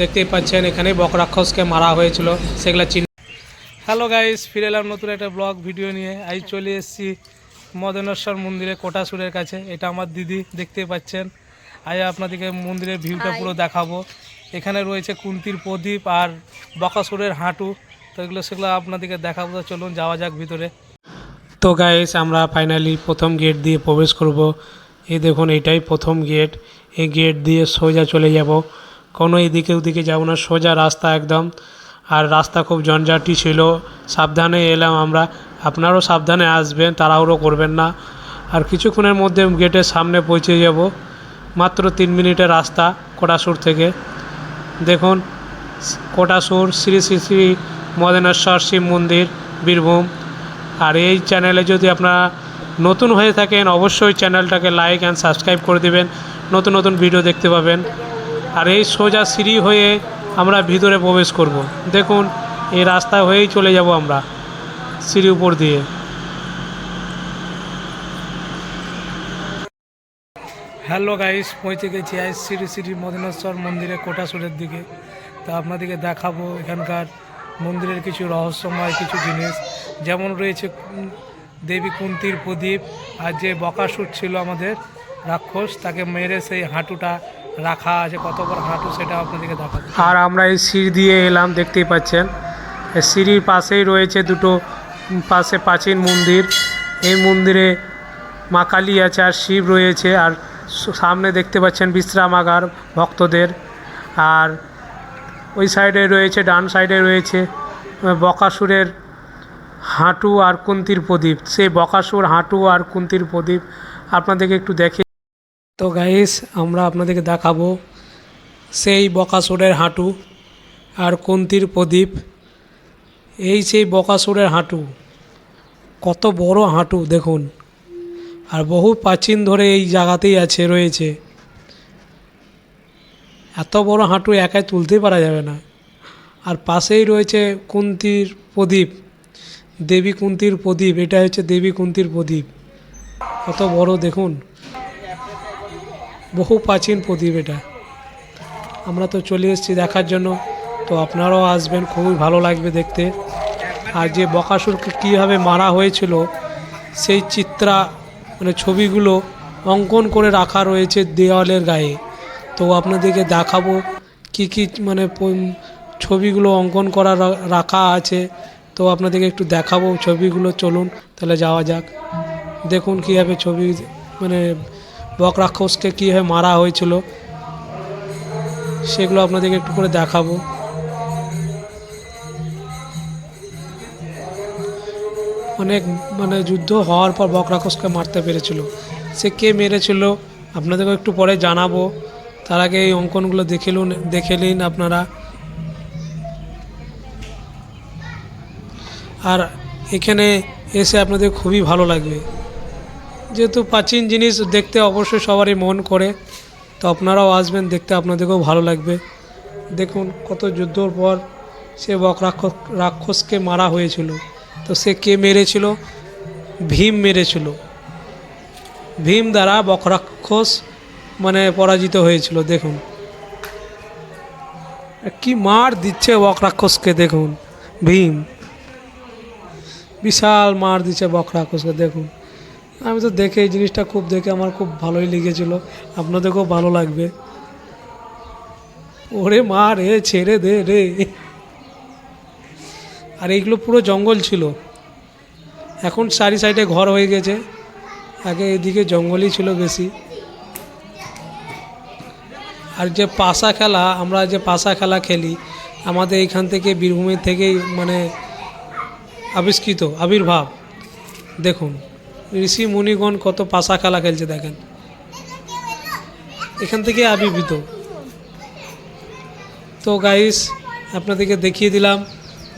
দেখতেই পাচ্ছেন এখানে বকরাক্ষসকে মারা হয়েছিল সেগুলা চিন হ্যালো গাইস ফিরে এলাম নতুন একটা ব্লগ ভিডিও নিয়ে। আজ চলে এসেছি মদনেশ্বর মন্দিরে কোটাসুরের কাছে। এটা আমার দিদি দেখতেই পাচ্ছেন। আজ আপনাদেরকে মন্দিরের ভিউটা পুরো দেখাবো। এখানে রয়েছে কুন্তির প্রদীপ আর বকাসুরের হাঁটু। তো এগুলো সেগুলো আপনাদেরকে দেখাবো। তো চলুন যাওয়া যাক ভিতরে। তো গাইস আমরা ফাইনালি প্রথম গেট দিয়ে প্রবেশ করব। এই দেখুন এটাই প্রথম গেট এই গেট দিয়ে সোজা চলে যাব। কোনো এদিকে ওদিকে যাব না, সোজা রাস্তা একদম। আর রাস্তা খুব জঞ্জাটি ছিল। সাবধানে এলাম আমরা। আপনারও সাবধানে আসবেন, তাড়াহুড়ো করবেন না। আর কিছুক্ষণের মধ্যে গেটের সামনে পৌঁছে যাব। মাত্র তিন মিনিটের রাস্তা কোটাসুর থেকে। দেখুন, কোটাসুর, শ্রী শ্রী শ্রী মদনেশ্বর শিব মন্দির, বীরভূম। আর এই চ্যানেলে যদি আপনারা নতুন হয়ে থাকেন, অবশ্যই চ্যানেলটাকে লাইক অ্যান্ড সাবস্ক্রাইব করে দিবেন। নতুন নতুন ভিডিও দেখতে পাবেন। আর এই সোজা সিঁড়ি হয়ে আমরা ভিতরে প্রবেশ করব। দেখুন, এই রাস্তা হয়েই চলে যাব আমরা সিঁড়ি উপর দিয়ে। হ্যালো গাইস পৌঁছে গেছি আজ শ্রী শ্রী মদনেশ্বর মন্দিরে কোটাসুরের দিকে। তা আপনাদেরকে দেখাবো এখানকার মন্দিরের কিছু রহস্যময় কিছু জিনিস। যেমন রয়েছে দেবী কুন্তির প্রদীপ, আর যে বকাসুর ছিল আমাদের রাক্ষস, তাকে মেরে সেই হাঁটুটা রাখা আছে কত বড় হাঁটু সেটা আপনাদেরকে দেখাবো। আর আমরা এই সিঁড়ি দিয়ে এলাম, দেখতেই পাচ্ছেন। সিঁড়ির পাশেই রয়েছে দুটো পাশে প্রাচীন মন্দির। এই মন্দিরে মা কালী আছে আর শিব রয়েছে আর সামনে দেখতে পাচ্ছেন বিশ্রামাগার ভক্তদের। আর ওই সাইডে রয়েছে, ডান সাইডে রয়েছে বকাসুরের হাঁটু আর কুন্তির প্রদীপ। সেই বকাসুর হাঁটু আর কুন্তির প্রদীপ আপনাদেরকে একটু দেখে তো গাইস আমরা আপনাদেরকে দেখাবো সেই বকাসুরের হাঁটু আর কুন্তির প্রদীপ। এই সেই বকাসুরের হাঁটু, কত বড় হাঁটু দেখুন। আর বহু প্রাচীন ধরে এই জায়গাতেই আছে, রয়েছে। এত বড় হাঁটু একাই তুলতেই পারা যাবে না। আর পাশেই রয়েছে কুন্তির প্রদীপ, দেবী কুন্তির প্রদীপ। এটা হচ্ছে দেবী কুন্তির প্রদীপ। কত বড় দেখুন। বহু প্রাচীন প্রদীপ এটা। আমরা তো চলে এসেছি দেখার জন্য, তো আপনারাও আসবেন, খুবই ভালো লাগবে দেখতে। আর যে বকাসুরকে কীভাবে মারা হয়েছিল, সেই চিত্রা মানে ছবিগুলো অঙ্কন করে রাখা রয়েছে দেওয়ালের গায়ে। তো আপনাদেরকে দেখাবো কি কি মানে ছবিগুলো অঙ্কন করা রাখা আছে। তো আপনাদেরকে একটু দেখাবো ছবিগুলো, চলুন, তাহলে যাওয়া যাক। দেখুন কীভাবে ছবি মানে বক রাক্ষসকে কীভাবে মারা হয়েছিল সেগুলো আপনাদেরকে একটু করে দেখাবো। অনেক মানে যুদ্ধ হওয়ার পর বক রাক্ষসকে মারতে পেরেছিল। সে কে মেরেছিল আপনাদেরকে একটু পরে জানাব। তার আগে এই অঙ্কনগুলো দেখে লুন, দেখে নিন আপনারা। আর এখানে এসে আপনাদের খুবই ভালো লাগবে। যেহেতু প্রাচীন জিনিস দেখতে অবশ্যই সবারই মন করে, তো আপনারাও আসবেন, দেখতে আপনাদেরকেও ভালো লাগবে। দেখুন কত যুদ্ধর পর সে বক রাক্ষস, রাক্ষসকে মারা হয়েছিল। তো সে কে মেরেছিল? ভীম মেরেছিল। ভীম দ্বারা বক রাক্ষস মানে পরাজিত হয়েছিল, দেখুন। কি মার দিচ্ছে বক রাক্ষসকে, দেখুন। ভীম। বিশাল মার দিচ্ছে বক রাক্ষসকে, দেখুন। আমি তো দেখে এই জিনিসটা খুব দেখে আমার খুব ভালোই লেগেছিল। আপনাদেরকেও ভালো লাগবে। ওরে মা রে, ছেড়ে দে রে। আর এইগুলো পুরো জঙ্গল ছিল। এখন সারি সাইডে ঘর হয়ে গেছে। আগে এদিকে জঙ্গলই ছিল বেশি। আর যে পাশা খেলা, আমরা যে পাশা খেলা খেলি, আমাদের এইখান থেকে বীরভূমের থেকেই মানে আবিষ্কৃত, আবির্ভাব। দেখুন। ঋষি মুনিগণ কত পাশা খেলা খেলছে দেখেন। এখান থেকে আবির্ভূত। তো গাইস আপনাদেরকে দেখিয়ে দিলাম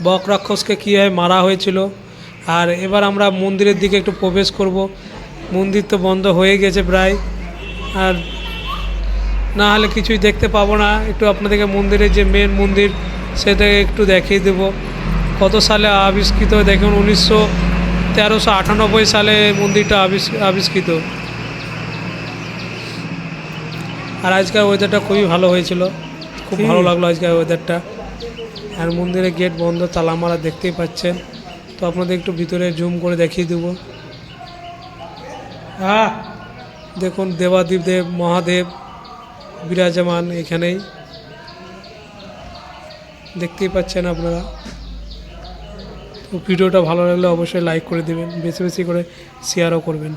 বক রাক্ষসকে কীভাবে মারা হয়েছিল। আর এবার আমরা মন্দিরের দিকে একটু প্রবেশ করব। মন্দির তো বন্ধ হয়ে গেছে প্রায়। আর না হলে কিছুই দেখতে পাবো না। একটু আপনাদেরকে মন্দিরের যে মেন মন্দির, সেটাকে একটু দেখিয়ে দেব। কত সালে আবিষ্কৃত দেখুন, উনিশশো তেরোশো আটানব্বই সালে মন্দিরটা আবিষ- আবিষ্কৃত। আর আজকের ওয়েদারটা খুবই ভালো হয়েছিল। খুব ভালো লাগল আজকের ওয়েদারটা আর মন্দিরের গেট বন্ধ তালা মারা দেখতেই পাচ্ছেন। তো আপনাদের একটু ভিতরে জুম করে দেখিয়ে দেবো। হ্যাঁ দেখুন দেবাদিপ দেব মহাদেব বিরাজমান এখানেই। দেখতেই পাচ্ছেন আপনারা। ভিডিওটা ভালো লাগলে অবশ্যই লাইক করে দেবেন বেশি বেশি করে শেয়ারও করবেন।